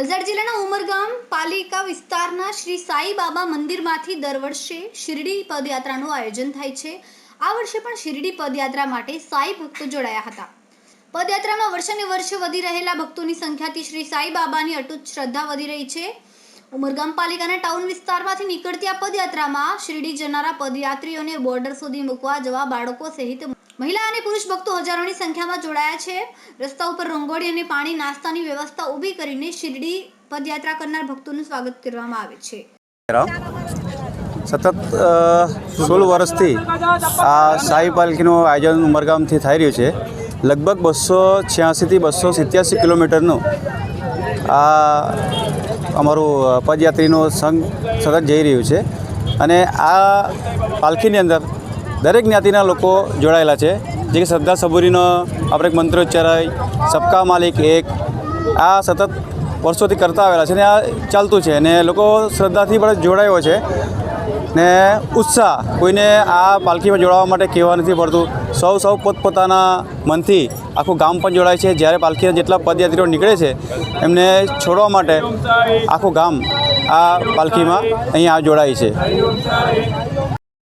વલસાડ જિલ્લાના ઉમરગામ પાલિકા વિસ્તારના શ્રી સાઈ બાબા મંદિરમાંથી દર વર્ષે શિરડી પદયાત્રાનું આયોજન થાય છે. આ વર્ષે પણ શિરડી પદયાત્રા માટે સાઈ ભક્તો જોડાયા હતા. પદયાત્રામાં વર્ષને વર્ષે વધી રહેલા ભક્તોની સંખ્યાથી શ્રી સાઈ બાબાની અટૂટ શ્રદ્ધા વધી રહી છે. ઉમરગામ પાલિકાના ટાઉન વિસ્તારમાંથી નીકળતી આ પદયાત્રામાં શિરડી જનારા પદયાત્રીઓને બોર્ડર સુધી મૂકવા જવા બાળકો સહિત મહિલા અને પુરુષ ભક્તો હજારોની સંખ્યામાં જોડાયા છે. રસ્તા ઉપર રંગોળી અને પાણી, નાસ્તાની વ્યવસ્થા ઊભી કરીને શિરડી પદયાત્રા કરનાર ભક્તોનું સ્વાગત કરવામાં આવે છે. સતત સોળ વર્ષથી આ સાઈ પાલખીનું આયોજન ઉમરગામથી થઈ રહ્યું છે. લગભગ બસો છ્યાસીથી બસો સિત્યાસી કિલોમીટરનું આ અમારું પદયાત્રીનું સંઘ સતત જઈ રહ્યું છે. અને આ પાલખીની અંદર દરેક જ્ઞાતિના લોકો જોડાયેલા છે. જે કે શ્રદ્ધા સબુરીનો આપણે એક મંત્રોચ્ચારાય સબકા માલિક એક. આ સતત વર્ષોથી કરતા આવેલા છે ને આ ચાલતું છે ને લોકો શ્રદ્ધાથી પણ જોડાયો છે. ને ઉત્સાહ કોઈને આ પાલખીમાં જોડાવા માટે કહેવા નથી પડતું. સૌ સૌ પોતપોતાના મનથી આખું ગામ પણ જોડાય છે. જ્યારે પાલખીના જેટલા પદયાત્રીઓ નીકળે છે, એમને છોડવા માટે આખું ગામ આ પાલખીમાં અહીંયા જોડાય છે.